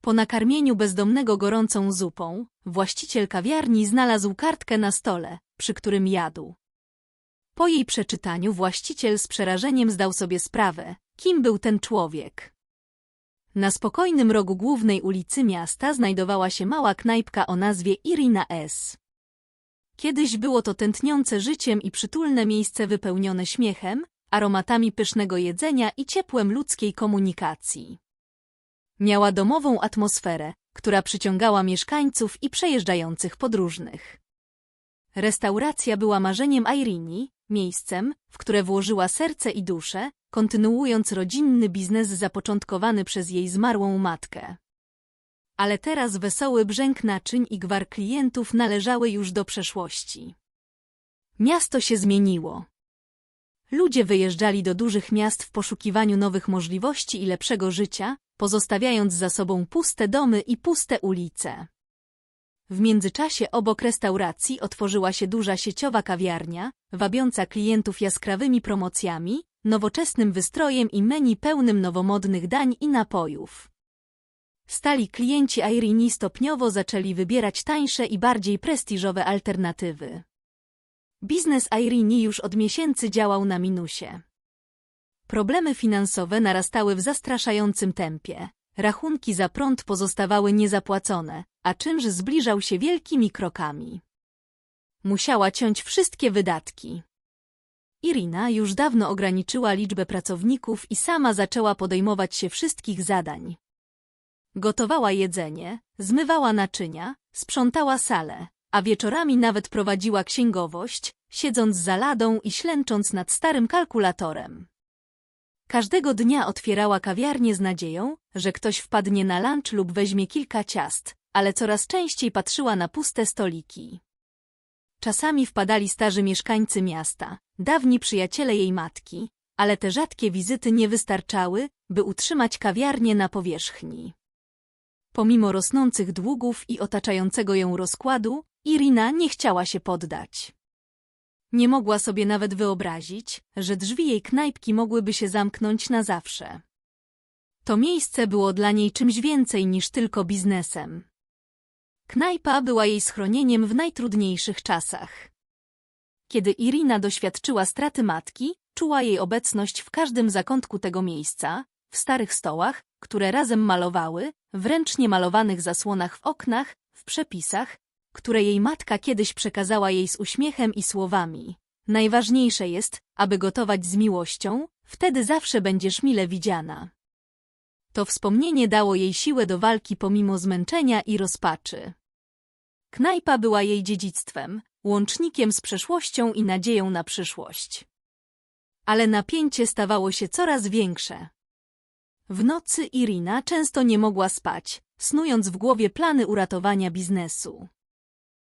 Po nakarmieniu bezdomnego gorącą zupą, właściciel kawiarni znalazł kartkę na stole, przy którym jadł. Po jej przeczytaniu właściciel z przerażeniem zdał sobie sprawę, kim był ten człowiek. Na spokojnym rogu głównej ulicy miasta znajdowała się mała knajpka o nazwie Irina S. Kiedyś było to tętniące życiem i przytulne miejsce wypełnione śmiechem, aromatami pysznego jedzenia i ciepłem ludzkiej komunikacji. Miała domową atmosferę, która przyciągała mieszkańców i przejeżdżających podróżnych. Restauracja była marzeniem Irini, miejscem, w które włożyła serce i duszę, kontynuując rodzinny biznes zapoczątkowany przez jej zmarłą matkę. Ale teraz wesoły brzęk naczyń i gwar klientów należały już do przeszłości. Miasto się zmieniło. Ludzie wyjeżdżali do dużych miast w poszukiwaniu nowych możliwości i lepszego życia, pozostawiając za sobą puste domy i puste ulice. W międzyczasie obok restauracji otworzyła się duża sieciowa kawiarnia, wabiąca klientów jaskrawymi promocjami, nowoczesnym wystrojem i menu pełnym nowomodnych dań i napojów. Stali klienci Irini stopniowo zaczęli wybierać tańsze i bardziej prestiżowe alternatywy. Biznes Irini już od miesięcy działał na minusie. Problemy finansowe narastały w zastraszającym tempie. Rachunki za prąd pozostawały niezapłacone, a czynsz zbliżał się wielkimi krokami. Musiała ciąć wszystkie wydatki. Irina już dawno ograniczyła liczbę pracowników i sama zaczęła podejmować się wszystkich zadań. Gotowała jedzenie, zmywała naczynia, sprzątała salę, a wieczorami nawet prowadziła księgowość, siedząc za ladą i ślęcząc nad starym kalkulatorem. Każdego dnia otwierała kawiarnię z nadzieją, że ktoś wpadnie na lunch lub weźmie kilka ciast, ale coraz częściej patrzyła na puste stoliki. Czasami wpadali starzy mieszkańcy miasta, dawni przyjaciele jej matki, ale te rzadkie wizyty nie wystarczały, by utrzymać kawiarnię na powierzchni. Pomimo rosnących długów i otaczającego ją rozkładu, Irina nie chciała się poddać. Nie mogła sobie nawet wyobrazić, że drzwi jej knajpki mogłyby się zamknąć na zawsze. To miejsce było dla niej czymś więcej niż tylko biznesem. Knajpa była jej schronieniem w najtrudniejszych czasach. Kiedy Irina doświadczyła straty matki, czuła jej obecność w każdym zakątku tego miejsca, w starych stołach, które razem malowały, w ręcznie malowanych zasłonach w oknach, w przepisach, które jej matka kiedyś przekazała jej z uśmiechem i słowami. Najważniejsze jest, aby gotować z miłością, wtedy zawsze będziesz mile widziana. To wspomnienie dało jej siłę do walki pomimo zmęczenia i rozpaczy. Knajpa była jej dziedzictwem, łącznikiem z przeszłością i nadzieją na przyszłość. Ale napięcie stawało się coraz większe. W nocy Irina często nie mogła spać, snując w głowie plany uratowania biznesu.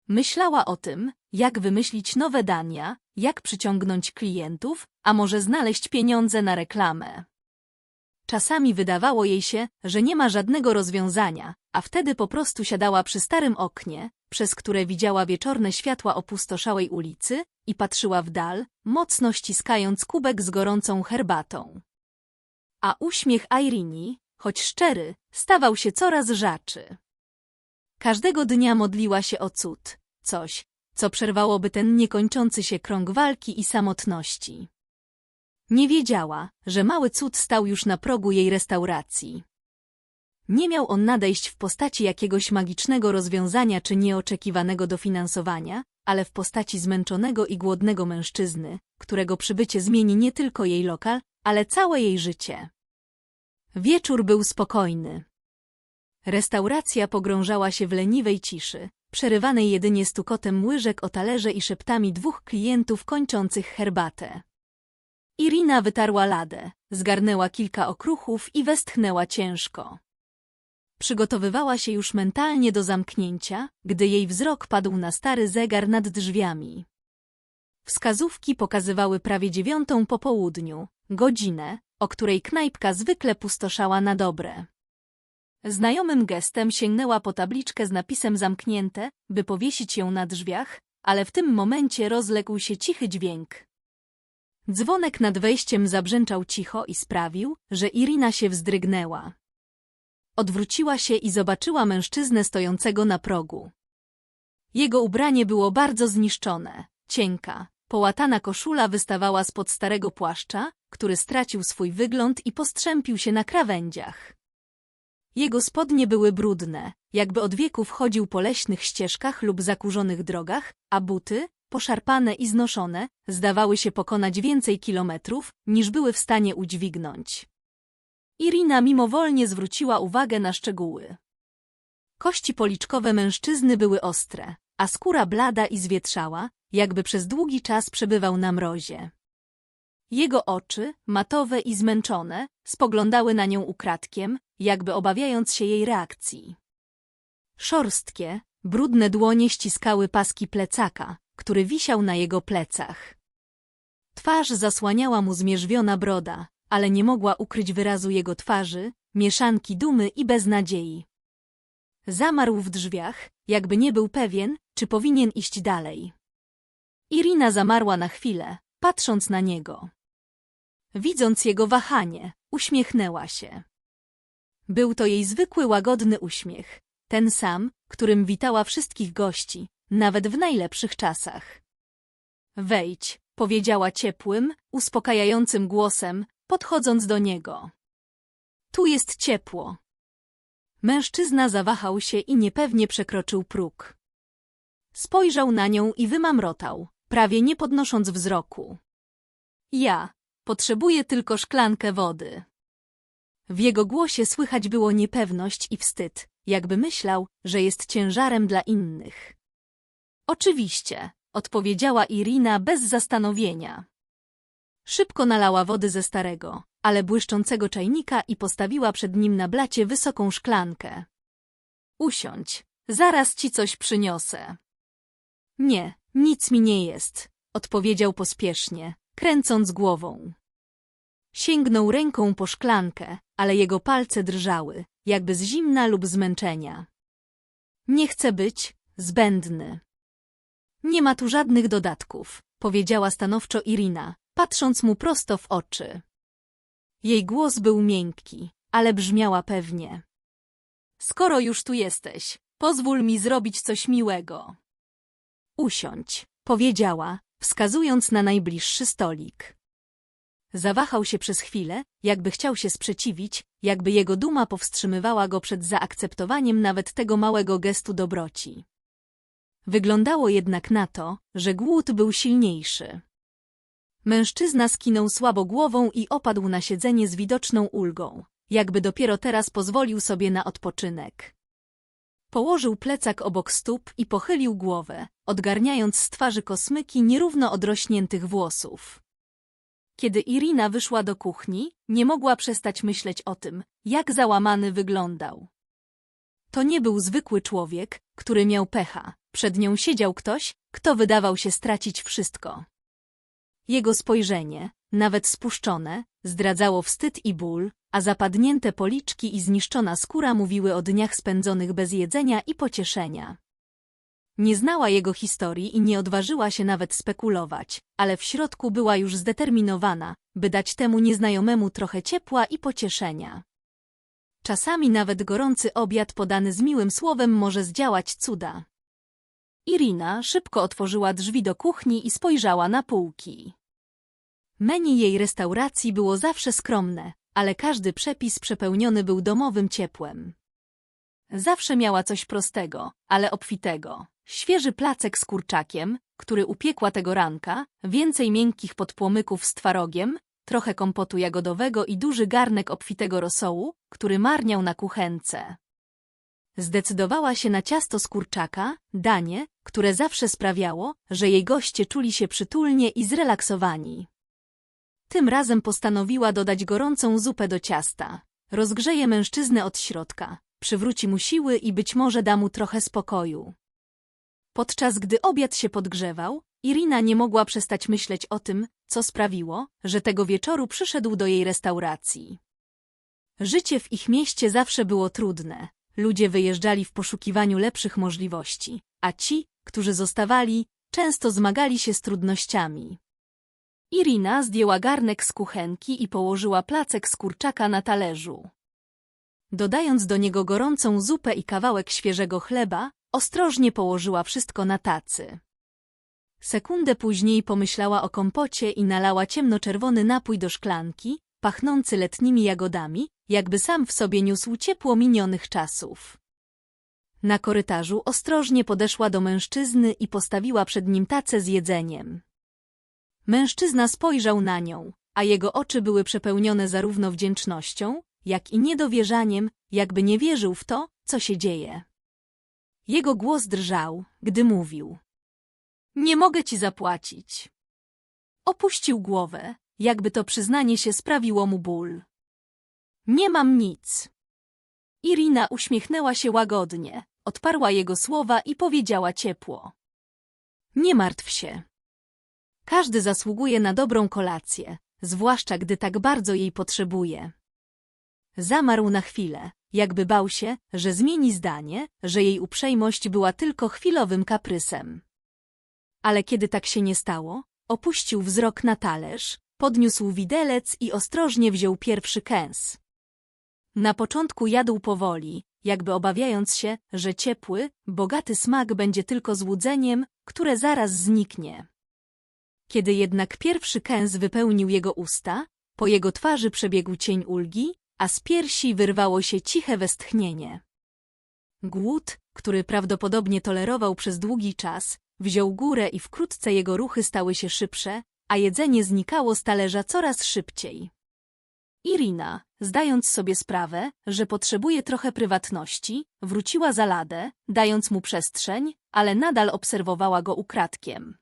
Myślała o tym, jak wymyślić nowe dania, jak przyciągnąć klientów, a może znaleźć pieniądze na reklamę. Czasami wydawało jej się, że nie ma żadnego rozwiązania, a wtedy po prostu siadała przy starym oknie, przez które widziała wieczorne światła opustoszałej ulicy i patrzyła w dal, mocno ściskając kubek z gorącą herbatą. A uśmiech Irini, choć szczery, stawał się coraz rzaczy. Każdego dnia modliła się o cud, coś, co przerwałoby ten niekończący się krąg walki i samotności. Nie wiedziała, że mały cud stał już na progu jej restauracji. Nie miał on nadejść w postaci jakiegoś magicznego rozwiązania czy nieoczekiwanego dofinansowania, ale w postaci zmęczonego i głodnego mężczyzny, którego przybycie zmieni nie tylko jej lokal, ale całe jej życie. Wieczór był spokojny. Restauracja pogrążała się w leniwej ciszy, przerywanej jedynie stukotem łyżek o talerze i szeptami dwóch klientów kończących herbatę. Irina wytarła ladę, zgarnęła kilka okruchów i westchnęła ciężko. Przygotowywała się już mentalnie do zamknięcia, gdy jej wzrok padł na stary zegar nad drzwiami. Wskazówki pokazywały prawie dziewiątą po południu, godzinę, o której knajpka zwykle pustoszała na dobre. Znajomym gestem sięgnęła po tabliczkę z napisem zamknięte, by powiesić ją na drzwiach, ale w tym momencie rozległ się cichy dźwięk. Dzwonek nad wejściem zabrzęczał cicho i sprawił, że Irina się wzdrygnęła. Odwróciła się i zobaczyła mężczyznę stojącego na progu. Jego ubranie było bardzo zniszczone, cienka, połatana koszula wystawała spod starego płaszcza, który stracił swój wygląd i postrzępił się na krawędziach. Jego spodnie były brudne, jakby od wieków chodził po leśnych ścieżkach lub zakurzonych drogach, a buty, poszarpane i znoszone, zdawały się pokonać więcej kilometrów, niż były w stanie udźwignąć. Irina mimowolnie zwróciła uwagę na szczegóły. Kości policzkowe mężczyzny były ostre, a skóra blada i zwietrzała, jakby przez długi czas przebywał na mrozie. Jego oczy, matowe i zmęczone, spoglądały na nią ukradkiem, jakby obawiając się jej reakcji. Szorstkie, brudne dłonie ściskały paski plecaka, który wisiał na jego plecach. Twarz zasłaniała mu zmierzwiona broda, ale nie mogła ukryć wyrazu jego twarzy, mieszanki dumy i beznadziei. Zamarł w drzwiach, jakby nie był pewien, czy powinien iść dalej. Irina zamarła na chwilę, patrząc na niego. Widząc jego wahanie, uśmiechnęła się. Był to jej zwykły łagodny uśmiech, ten sam, którym witała wszystkich gości, nawet w najlepszych czasach. Wejdź, powiedziała ciepłym, uspokajającym głosem, podchodząc do niego. Tu jest ciepło. Mężczyzna zawahał się i niepewnie przekroczył próg. Spojrzał na nią i wymamrotał, prawie nie podnosząc wzroku. Ja potrzebuję tylko szklankę wody. W jego głosie słychać było niepewność i wstyd, jakby myślał, że jest ciężarem dla innych. Oczywiście, odpowiedziała Irina bez zastanowienia. Szybko nalała wody ze starego, ale błyszczącego czajnika i postawiła przed nim na blacie wysoką szklankę. Usiądź, zaraz ci coś przyniosę. Nie, nic mi nie jest, odpowiedział pospiesznie, kręcąc głową. Sięgnął ręką po szklankę, ale jego palce drżały, jakby z zimna lub zmęczenia. Nie chcę być zbędny. Nie ma tu żadnych dodatków, powiedziała stanowczo Irina, patrząc mu prosto w oczy. Jej głos był miękki, ale brzmiała pewnie. Skoro już tu jesteś, pozwól mi zrobić coś miłego. Usiądź, powiedziała, wskazując na najbliższy stolik. Zawahał się przez chwilę, jakby chciał się sprzeciwić, jakby jego duma powstrzymywała go przed zaakceptowaniem nawet tego małego gestu dobroci. Wyglądało jednak na to, że głód był silniejszy. Mężczyzna skinął słabo głową i opadł na siedzenie z widoczną ulgą, jakby dopiero teraz pozwolił sobie na odpoczynek. Położył plecak obok stóp i pochylił głowę, odgarniając z twarzy kosmyki nierówno odrośniętych włosów. Kiedy Irina wyszła do kuchni, nie mogła przestać myśleć o tym, jak załamany wyglądał. To nie był zwykły człowiek, który miał pecha. Przed nią siedział ktoś, kto wydawał się stracić wszystko. Jego spojrzenie, nawet spuszczone, zdradzało wstyd i ból, a zapadnięte policzki i zniszczona skóra mówiły o dniach spędzonych bez jedzenia i pocieszenia. Nie znała jego historii i nie odważyła się nawet spekulować, ale w środku była już zdeterminowana, by dać temu nieznajomemu trochę ciepła i pocieszenia. Czasami nawet gorący obiad podany z miłym słowem może zdziałać cuda. Irina szybko otworzyła drzwi do kuchni i spojrzała na półki. Menu jej restauracji było zawsze skromne, ale każdy przepis przepełniony był domowym ciepłem. Zawsze miała coś prostego, ale obfitego. Świeży placek z kurczakiem, który upiekła tego ranka, więcej miękkich podpłomyków z twarogiem, trochę kompotu jagodowego i duży garnek obfitego rosołu, który marniał na kuchence. Zdecydowała się na ciasto z kurczaka, danie, które zawsze sprawiało, że jej goście czuli się przytulnie i zrelaksowani. Tym razem postanowiła dodać gorącą zupę do ciasta. Rozgrzeje mężczyznę od środka, przywróci mu siły i być może da mu trochę spokoju. Podczas gdy obiad się podgrzewał, Irina nie mogła przestać myśleć o tym, co sprawiło, że tego wieczoru przyszedł do jej restauracji. Życie w ich mieście zawsze było trudne. Ludzie wyjeżdżali w poszukiwaniu lepszych możliwości, a ci, którzy zostawali, często zmagali się z trudnościami. Irina zdjęła garnek z kuchenki i położyła placek z kurczaka na talerzu. dodając do niego gorącą zupę i kawałek świeżego chleba, ostrożnie położyła wszystko na tacy. Sekundę później pomyślała o kompocie i nalała ciemnoczerwony napój do szklanki, pachnący letnimi jagodami, jakby sam w sobie niósł ciepło minionych czasów. Na korytarzu ostrożnie podeszła do mężczyzny i postawiła przed nim tacę z jedzeniem. Mężczyzna spojrzał na nią, a jego oczy były przepełnione zarówno wdzięcznością, jak i niedowierzaniem, jakby nie wierzył w to, co się dzieje. Jego głos drżał, gdy mówił. Nie mogę ci zapłacić. Opuścił głowę, jakby to przyznanie się sprawiło mu ból. Nie mam nic. Irina uśmiechnęła się łagodnie, odparła jego słowa i powiedziała ciepło. Nie martw się. Każdy zasługuje na dobrą kolację, zwłaszcza gdy tak bardzo jej potrzebuje. Zamarł na chwilę, jakby bał się, że zmieni zdanie, że jej uprzejmość była tylko chwilowym kaprysem. Ale kiedy tak się nie stało, opuścił wzrok na talerz, podniósł widelec i ostrożnie wziął pierwszy kęs. Na początku jadł powoli, jakby obawiając się, że ciepły, bogaty smak będzie tylko złudzeniem, które zaraz zniknie. Kiedy jednak pierwszy kęs wypełnił jego usta, po jego twarzy przebiegł cień ulgi, a z piersi wyrwało się ciche westchnienie. Głód, który prawdopodobnie tolerował przez długi czas, wziął górę i wkrótce jego ruchy stały się szybsze, a jedzenie znikało z talerza coraz szybciej. Irina, zdając sobie sprawę, że potrzebuje trochę prywatności, wróciła za ladę, dając mu przestrzeń, ale nadal obserwowała go ukradkiem.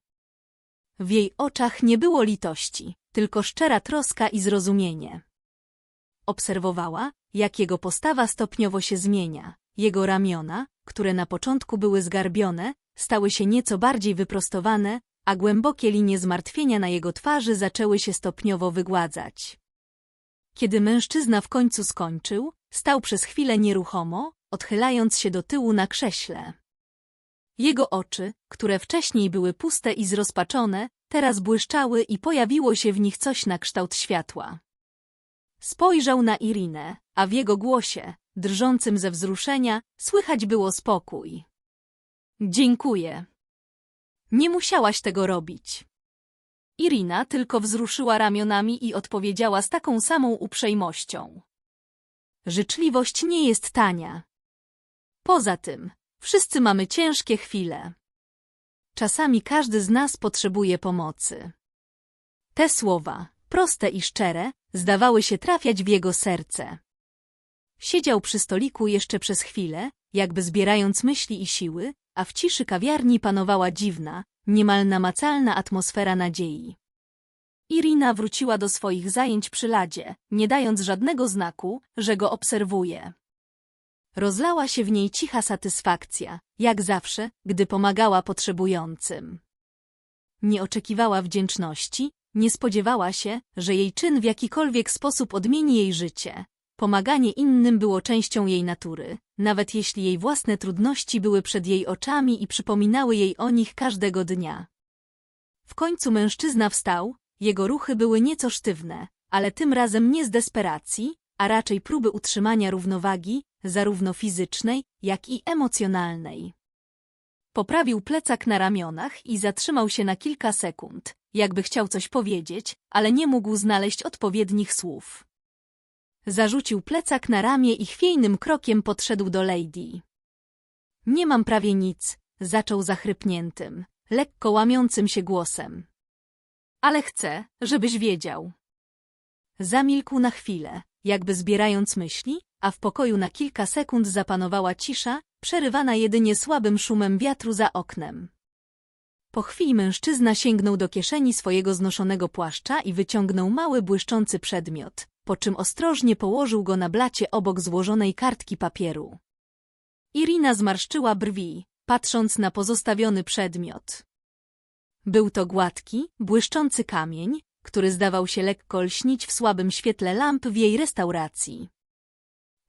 W jej oczach nie było litości, tylko szczera troska i zrozumienie. Obserwowała, jak jego postawa stopniowo się zmienia. Jego ramiona, które na początku były zgarbione, stały się nieco bardziej wyprostowane, a głębokie linie zmartwienia na jego twarzy zaczęły się stopniowo wygładzać. Kiedy mężczyzna w końcu skończył, stał przez chwilę nieruchomo, odchylając się do tyłu na krześle. Jego oczy, które wcześniej były puste i zrozpaczone, teraz błyszczały i pojawiło się w nich coś na kształt światła. Spojrzał na Irinę, a w jego głosie, drżącym ze wzruszenia, słychać było spokój. Dziękuję. Nie musiałaś tego robić. Irina tylko wzruszyła ramionami i odpowiedziała z taką samą uprzejmością. Życzliwość nie jest tania. Poza tym, wszyscy mamy ciężkie chwile. Czasami każdy z nas potrzebuje pomocy. Te słowa, proste i szczere, zdawały się trafiać w jego serce. Siedział przy stoliku jeszcze przez chwilę, jakby zbierając myśli i siły, a w ciszy kawiarni panowała dziwna, niemal namacalna atmosfera nadziei. Irina wróciła do swoich zajęć przy ladzie, nie dając żadnego znaku, że go obserwuje. Rozlała się w niej cicha satysfakcja, jak zawsze, gdy pomagała potrzebującym. Nie oczekiwała wdzięczności, nie spodziewała się, że jej czyn w jakikolwiek sposób odmieni jej życie. Pomaganie innym było częścią jej natury, nawet jeśli jej własne trudności były przed jej oczami i przypominały jej o nich każdego dnia. W końcu mężczyzna wstał, jego ruchy były nieco sztywne, ale tym razem nie z desperacji, a raczej próby utrzymania równowagi, zarówno fizycznej, jak i emocjonalnej. Poprawił plecak na ramionach i zatrzymał się na kilka sekund, jakby chciał coś powiedzieć, ale nie mógł znaleźć odpowiednich słów. Zarzucił plecak na ramię i chwiejnym krokiem podszedł do Lady. Nie mam prawie nic, zaczął zachrypniętym, lekko łamiącym się głosem. Ale chcę, żebyś wiedział. Zamilkł na chwilę, jakby zbierając myśli, a w pokoju na kilka sekund zapanowała cisza, przerywana jedynie słabym szumem wiatru za oknem. Po chwili mężczyzna sięgnął do kieszeni swojego znoszonego płaszcza i wyciągnął mały błyszczący przedmiot, po czym ostrożnie położył go na blacie obok złożonej kartki papieru. Irina zmarszczyła brwi, patrząc na pozostawiony przedmiot. Był to gładki, błyszczący kamień, który zdawał się lekko lśnić w słabym świetle lamp w jej restauracji.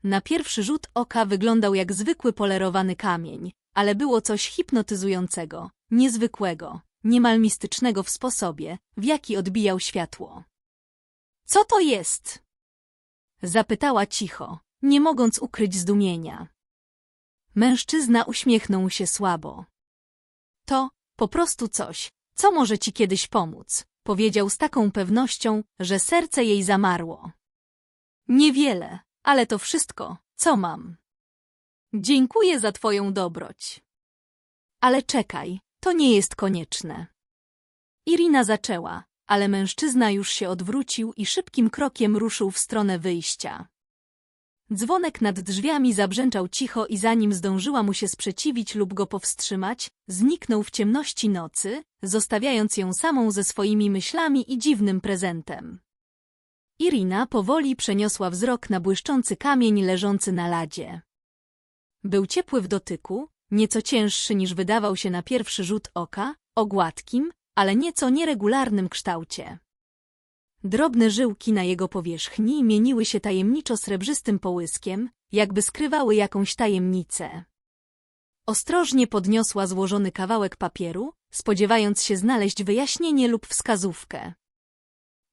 Na pierwszy rzut oka wyglądał jak zwykły polerowany kamień, ale było coś hipnotyzującego, niezwykłego, niemal mistycznego w sposobie, w jaki odbijał światło. Co to jest? Zapytała cicho, nie mogąc ukryć zdumienia. Mężczyzna uśmiechnął się słabo. To po prostu coś, co może ci kiedyś pomóc, powiedział z taką pewnością, że serce jej zamarło. Niewiele, ale to wszystko, co mam. Dziękuję za twoją dobroć. Ale czekaj, to nie jest konieczne. Irina zaczęła, ale mężczyzna już się odwrócił i szybkim krokiem ruszył w stronę wyjścia. Dzwonek nad drzwiami zabrzęczał cicho i zanim zdążyła mu się sprzeciwić lub go powstrzymać, zniknął w ciemności nocy, zostawiając ją samą ze swoimi myślami i dziwnym prezentem. Irina powoli przeniosła wzrok na błyszczący kamień leżący na ladzie. Był ciepły w dotyku, nieco cięższy niż wydawał się na pierwszy rzut oka, o gładkim, ale nieco nieregularnym kształcie. Drobne żyłki na jego powierzchni mieniły się tajemniczo srebrzystym połyskiem, jakby skrywały jakąś tajemnicę. Ostrożnie podniosła złożony kawałek papieru, spodziewając się znaleźć wyjaśnienie lub wskazówkę.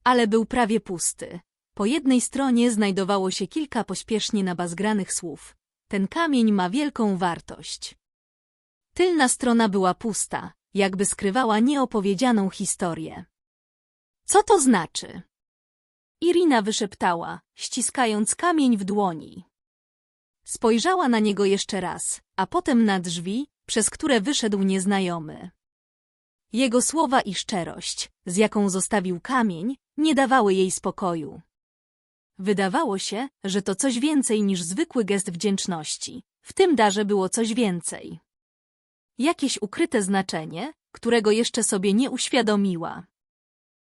Ale był prawie pusty. Po jednej stronie znajdowało się kilka pośpiesznie nabazgranych słów. Ten kamień ma wielką wartość. Tylna strona była pusta, jakby skrywała nieopowiedzianą historię. Co to znaczy? Irina wyszeptała, ściskając kamień w dłoni. Spojrzała na niego jeszcze raz, a potem na drzwi, przez które wyszedł nieznajomy. Jego słowa i szczerość, z jaką zostawił kamień, nie dawały jej spokoju. Wydawało się, że to coś więcej niż zwykły gest wdzięczności. W tym darze było coś więcej. Jakieś ukryte znaczenie, którego jeszcze sobie nie uświadomiła.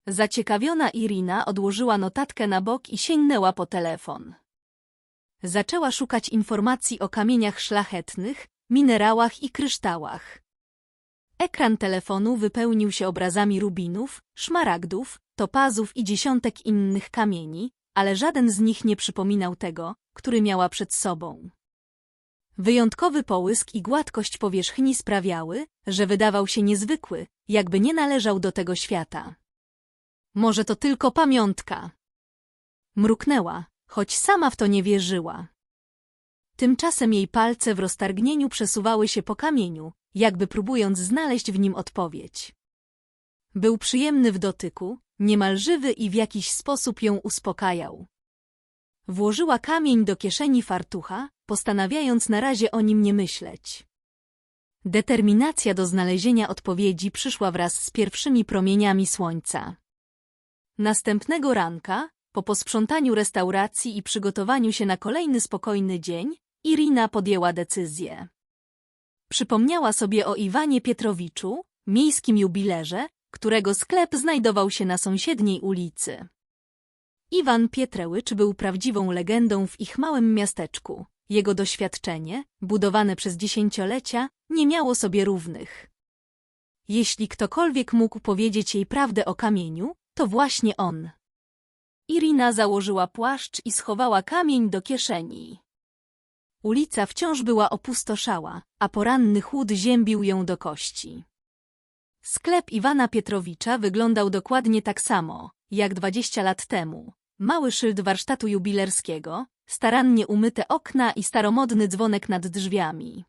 Zaciekawiona Irina odłożyła notatkę na bok i sięgnęła po telefon. Zaczęła szukać informacji o kamieniach szlachetnych, minerałach i kryształach. Ekran telefonu wypełnił się obrazami rubinów, szmaragdów, topazów i dziesiątek innych kamieni, ale żaden z nich nie przypominał tego, który miała przed sobą. Wyjątkowy połysk i gładkość powierzchni sprawiały, że wydawał się niezwykły, jakby nie należał do tego świata. Może to tylko pamiątka. Mruknęła, choć sama w to nie wierzyła. Tymczasem jej palce w roztargnieniu przesuwały się po kamieniu, jakby próbując znaleźć w nim odpowiedź. Był przyjemny w dotyku, niemal żywy i w jakiś sposób ją uspokajał. Włożyła kamień do kieszeni fartucha, postanawiając na razie o nim nie myśleć. Determinacja do znalezienia odpowiedzi przyszła wraz z pierwszymi promieniami słońca. Następnego ranka, po posprzątaniu restauracji i przygotowaniu się na kolejny spokojny dzień, Irina podjęła decyzję. Przypomniała sobie o Iwanie Pietrowiczu, miejskim jubilerze, którego sklep znajdował się na sąsiedniej ulicy. Iwan Pietrełycz był prawdziwą legendą w ich małym miasteczku. Jego doświadczenie, budowane przez dziesięciolecia, nie miało sobie równych. Jeśli ktokolwiek mógł powiedzieć jej prawdę o kamieniu, to właśnie on. Irina założyła płaszcz i schowała kamień do kieszeni. Ulica wciąż była opustoszała, a poranny chłód ziębił ją do kości. Sklep Iwana Pietrowicza wyglądał dokładnie tak samo, jak dwadzieścia lat temu. Mały szyld warsztatu jubilerskiego, starannie umyte okna i staromodny dzwonek nad drzwiami.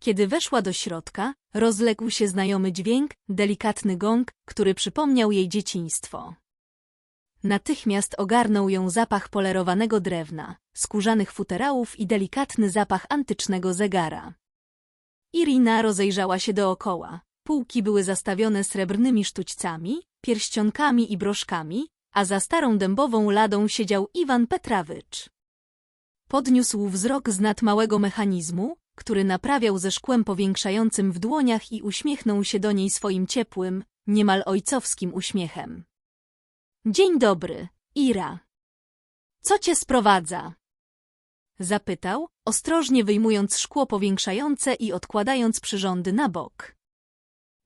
Kiedy weszła do środka, rozległ się znajomy dźwięk, delikatny gong, który przypomniał jej dzieciństwo. Natychmiast ogarnął ją zapach polerowanego drewna, skórzanych futerałów i delikatny zapach antycznego zegara. Irina rozejrzała się dookoła. Półki były zastawione srebrnymi sztućcami, pierścionkami i broszkami, a za starą dębową ladą siedział Iwan Petrawycz. Podniósł wzrok z nad małego mechanizmu, który naprawiał ze szkłem powiększającym w dłoniach i uśmiechnął się do niej swoim ciepłym, niemal ojcowskim uśmiechem. Dzień dobry, Ira. Co cię sprowadza? Zapytał, ostrożnie wyjmując szkło powiększające i odkładając przyrządy na bok.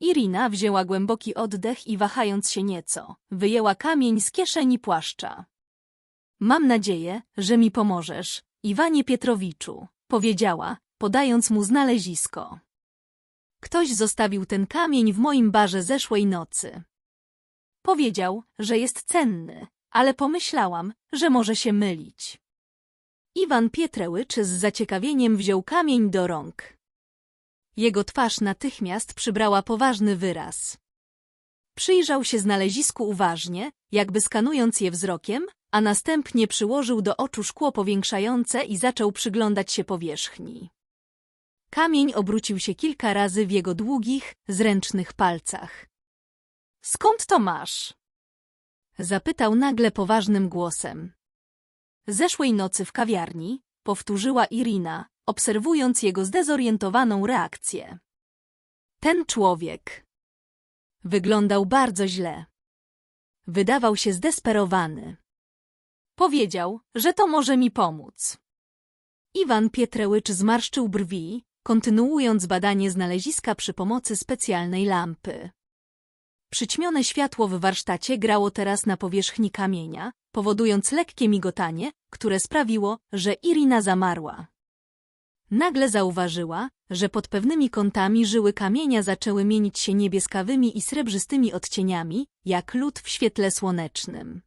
Irina wzięła głęboki oddech i wahając się nieco, wyjęła kamień z kieszeni płaszcza. Mam nadzieję, że mi pomożesz, Iwanie Pietrowiczu, powiedziała, podając mu znalezisko. Ktoś zostawił ten kamień w moim barze zeszłej nocy. Powiedział, że jest cenny, ale pomyślałam, że może się mylić. Iwan Pietrełycz z zaciekawieniem wziął kamień do rąk. Jego twarz natychmiast przybrała poważny wyraz. Przyjrzał się znalezisku uważnie, jakby skanując je wzrokiem, a następnie przyłożył do oczu szkło powiększające i zaczął przyglądać się powierzchni. Kamień obrócił się kilka razy w jego długich, zręcznych palcach. Skąd to masz? Zapytał nagle poważnym głosem. Zeszłej nocy w kawiarni, powtórzyła Irina, obserwując jego zdezorientowaną reakcję. Ten człowiek wyglądał bardzo źle. Wydawał się zdesperowany. Powiedział, że to może mi pomóc. Iwan Pietrełycz zmarszczył brwi, kontynuując badanie znaleziska przy pomocy specjalnej lampy. Przyćmione światło w warsztacie grało teraz na powierzchni kamienia, powodując lekkie migotanie, które sprawiło, że Irina zamarła. Nagle zauważyła, że pod pewnymi kątami żyły kamienia zaczęły mienić się niebieskawymi i srebrzystymi odcieniami, jak lód w świetle słonecznym.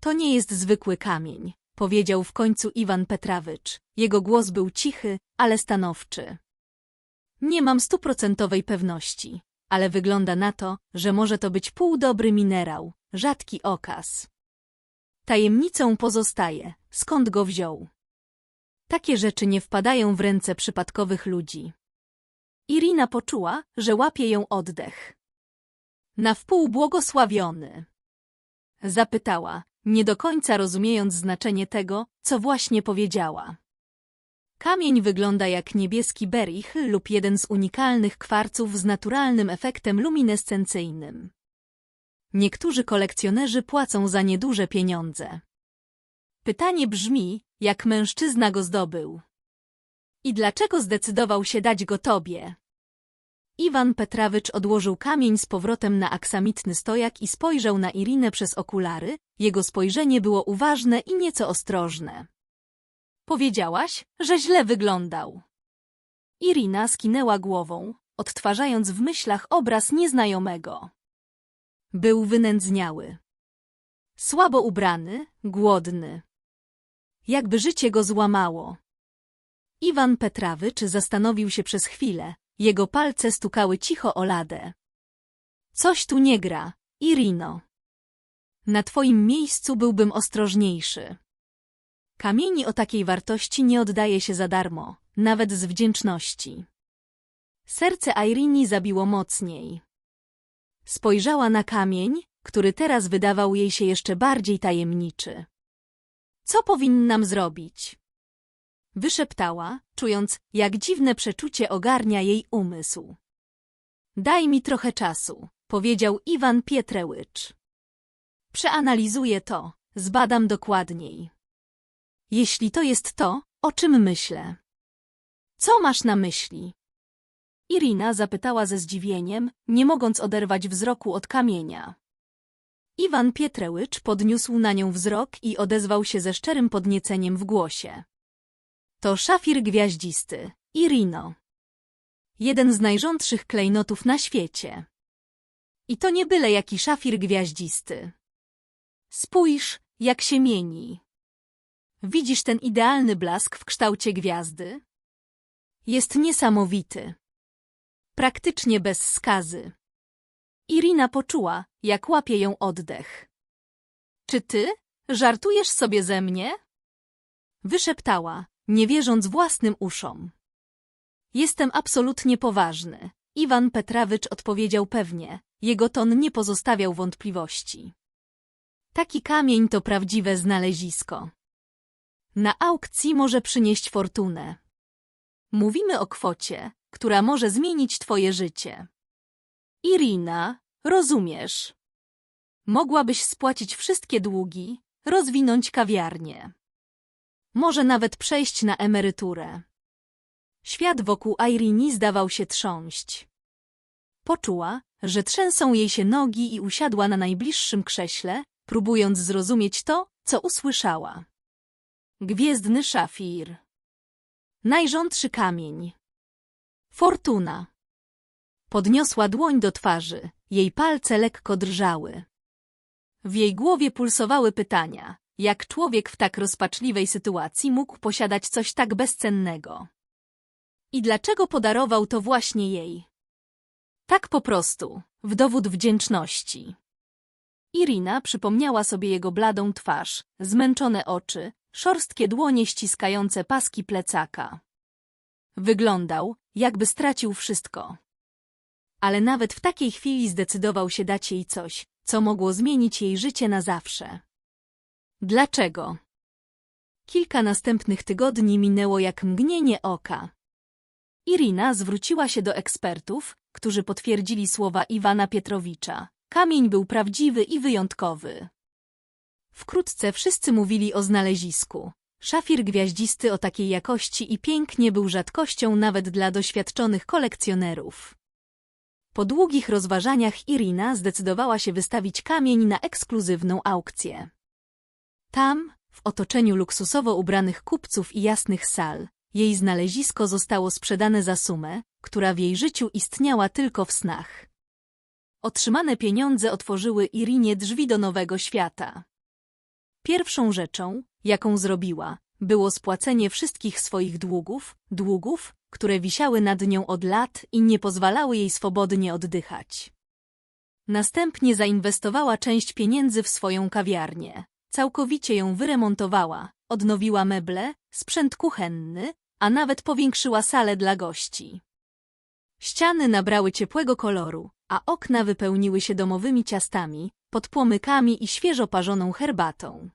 To nie jest zwykły kamień, powiedział w końcu Iwan Petrawycz. Jego głos był cichy, ale stanowczy. Nie mam stuprocentowej pewności, ale wygląda na to, że może to być półdobry minerał, rzadki okaz. Tajemnicą pozostaje, skąd go wziął. Takie rzeczy nie wpadają w ręce przypadkowych ludzi. Irina poczuła, że łapie ją oddech. Na wpół błogosławiony. Zapytała, nie do końca rozumiejąc znaczenie tego, co właśnie powiedziała. Kamień wygląda jak niebieski berich lub jeden z unikalnych kwarców z naturalnym efektem luminescencyjnym. Niektórzy kolekcjonerzy płacą za nieduże pieniądze. Pytanie brzmi, jak mężczyzna go zdobył. I dlaczego zdecydował się dać go tobie? Iwan Petrawycz odłożył kamień z powrotem na aksamitny stojak i spojrzał na Irinę przez okulary. Jego spojrzenie było uważne i nieco ostrożne. Powiedziałaś, że źle wyglądał. Irina skinęła głową, odtwarzając w myślach obraz nieznajomego. Był wynędzniały. Słabo ubrany, głodny. Jakby życie go złamało. Iwan Petrawycz zastanowił się przez chwilę. Jego palce stukały cicho o ladę. Coś tu nie gra, Irino. Na twoim miejscu byłbym ostrożniejszy. Kamieni o takiej wartości nie oddaje się za darmo, nawet z wdzięczności. Serce Irini zabiło mocniej. Spojrzała na kamień, który teraz wydawał jej się jeszcze bardziej tajemniczy. Co powinnam zrobić? Wyszeptała, czując, jak dziwne przeczucie ogarnia jej umysł. Daj mi trochę czasu, powiedział Iwan Pietrełycz. Przeanalizuję to, zbadam dokładniej. Jeśli to jest to, o czym myślę. Co masz na myśli? Irina zapytała ze zdziwieniem, nie mogąc oderwać wzroku od kamienia. Iwan Pietrełycz podniósł na nią wzrok i odezwał się ze szczerym podnieceniem w głosie. To szafir gwiaździsty, Irino. Jeden z najrządszych klejnotów na świecie. I to nie byle jaki szafir gwiaździsty. Spójrz, jak się mieni. Widzisz ten idealny blask w kształcie gwiazdy? Jest niesamowity. Praktycznie bez skazy. Irina poczuła, jak łapie ją oddech. Czy ty żartujesz sobie ze mnie? Wyszeptała, nie wierząc własnym uszom. Jestem absolutnie poważny. Iwan Petrawycz odpowiedział pewnie. Jego ton nie pozostawiał wątpliwości. Taki kamień to prawdziwe znalezisko. Na aukcji może przynieść fortunę. Mówimy o kwocie, która może zmienić twoje życie. Irina, rozumiesz. Mogłabyś spłacić wszystkie długi, rozwinąć kawiarnię. Może nawet przejść na emeryturę. Świat wokół Irini zdawał się trząść. Poczuła, że trzęsą jej się nogi i usiadła na najbliższym krześle, próbując zrozumieć to, co usłyszała. Gwiezdny szafir. Najrządszy kamień. Fortuna. Podniosła dłoń do twarzy, jej palce lekko drżały. W jej głowie pulsowały pytania. jak człowiek w tak rozpaczliwej sytuacji mógł posiadać coś tak bezcennego. I dlaczego podarował to właśnie jej? Tak po prostu, w dowód wdzięczności. Irina przypomniała sobie jego bladą twarz, zmęczone oczy, szorstkie dłonie ściskające paski plecaka. Wyglądał, jakby stracił wszystko. Ale nawet w takiej chwili zdecydował się dać jej coś, co mogło zmienić jej życie na zawsze. Dlaczego? Kilka następnych tygodni minęło jak mgnienie oka. Irina zwróciła się do ekspertów, którzy potwierdzili słowa Iwana Pietrowicza. Kamień był prawdziwy i wyjątkowy. Wkrótce wszyscy mówili o znalezisku. Szafir gwiaździsty o takiej jakości i pięknie był rzadkością nawet dla doświadczonych kolekcjonerów. Po długich rozważaniach Irina zdecydowała się wystawić kamień na ekskluzywną aukcję. Tam, w otoczeniu luksusowo ubranych kupców i jasnych sal, jej znalezisko zostało sprzedane za sumę, która w jej życiu istniała tylko w snach. Otrzymane pieniądze otworzyły Irinie drzwi do nowego świata. Pierwszą rzeczą, jaką zrobiła, było spłacenie wszystkich swoich długów, długów, które wisiały nad nią od lat i nie pozwalały jej swobodnie oddychać. Następnie zainwestowała część pieniędzy w swoją kawiarnię. Całkowicie ją wyremontowała, odnowiła meble, sprzęt kuchenny, a nawet powiększyła salę dla gości. Ściany nabrały ciepłego koloru, a okna wypełniły się domowymi ciastami, podpłomykami i świeżo parzoną herbatą.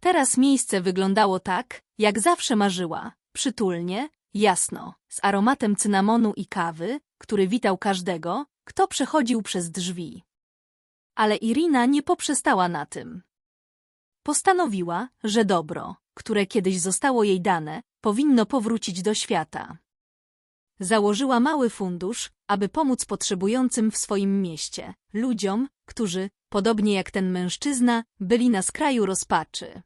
Teraz miejsce wyglądało tak, jak zawsze marzyła, przytulnie, jasno, z aromatem cynamonu i kawy, który witał każdego, kto przechodził przez drzwi. Ale Irina nie poprzestała na tym. Postanowiła, że dobro, które kiedyś zostało jej dane, powinno powrócić do świata. Założyła mały fundusz, aby pomóc potrzebującym w swoim mieście, ludziom, którzy, podobnie jak ten mężczyzna, byli na skraju rozpaczy.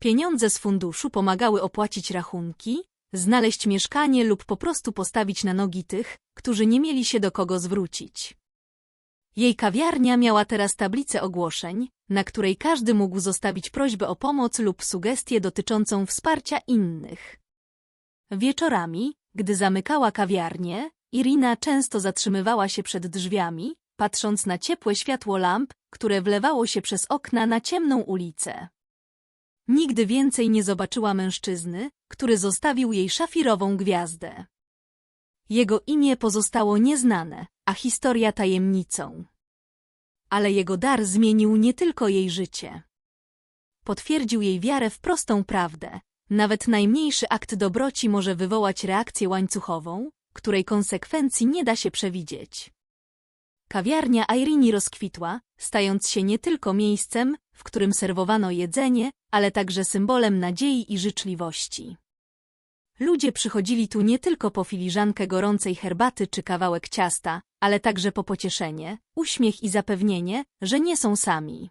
Pieniądze z funduszu pomagały opłacić rachunki, znaleźć mieszkanie lub po prostu postawić na nogi tych, którzy nie mieli się do kogo zwrócić. Jej kawiarnia miała teraz tablicę ogłoszeń, na której każdy mógł zostawić prośbę o pomoc lub sugestię dotyczącą wsparcia innych. Wieczorami, gdy zamykała kawiarnię, Irina często zatrzymywała się przed drzwiami, patrząc na ciepłe światło lamp, które wlewało się przez okna na ciemną ulicę. Nigdy więcej nie zobaczyła mężczyzny, który zostawił jej szafirową gwiazdę. Jego imię pozostało nieznane, a historia tajemnicą. Ale jego dar zmienił nie tylko jej życie. Potwierdził jej wiarę w prostą prawdę. Nawet najmniejszy akt dobroci może wywołać reakcję łańcuchową, której konsekwencji nie da się przewidzieć. Kawiarnia Irini rozkwitła, stając się nie tylko miejscem, w którym serwowano jedzenie, ale także symbolem nadziei i życzliwości. Ludzie przychodzili tu nie tylko po filiżankę gorącej herbaty czy kawałek ciasta, ale także po pocieszenie, uśmiech i zapewnienie, że nie są sami.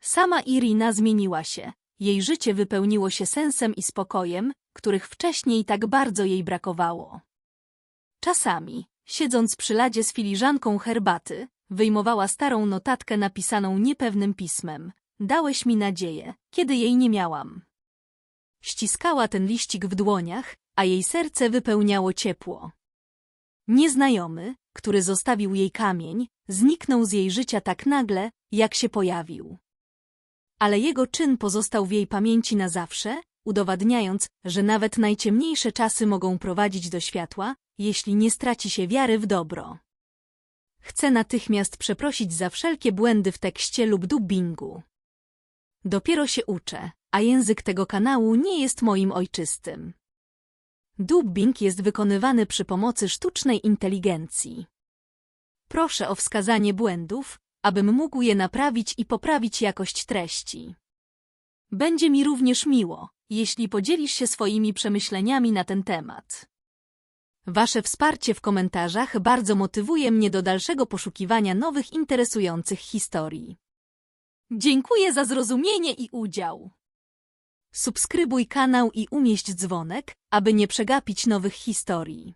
Sama Irina zmieniła się. Jej życie wypełniło się sensem i spokojem, których wcześniej tak bardzo jej brakowało. Czasami, siedząc przy ladzie z filiżanką herbaty, wyjmowała starą notatkę napisaną niepewnym pismem. Dałeś mi nadzieję, kiedy jej nie miałam. Ściskała ten liścik w dłoniach, a jej serce wypełniało ciepło. Nieznajomy, który zostawił jej kamień, zniknął z jej życia tak nagle, jak się pojawił. Ale jego czyn pozostał w jej pamięci na zawsze, udowadniając, że nawet najciemniejsze czasy mogą prowadzić do światła, jeśli nie straci się wiary w dobro. Chcę natychmiast przeprosić za wszelkie błędy w tekście lub dubbingu. Dopiero się uczę, a język tego kanału nie jest moim ojczystym. Dubbing jest wykonywany przy pomocy sztucznej inteligencji. Proszę o wskazanie błędów, abym mógł je naprawić i poprawić jakość treści. Będzie mi również miło, jeśli podzielisz się swoimi przemyśleniami na ten temat. Wasze wsparcie w komentarzach bardzo motywuje mnie do dalszego poszukiwania nowych interesujących historii. Dziękuję za zrozumienie i udział. Subskrybuj kanał i umieść dzwonek, aby nie przegapić nowych historii.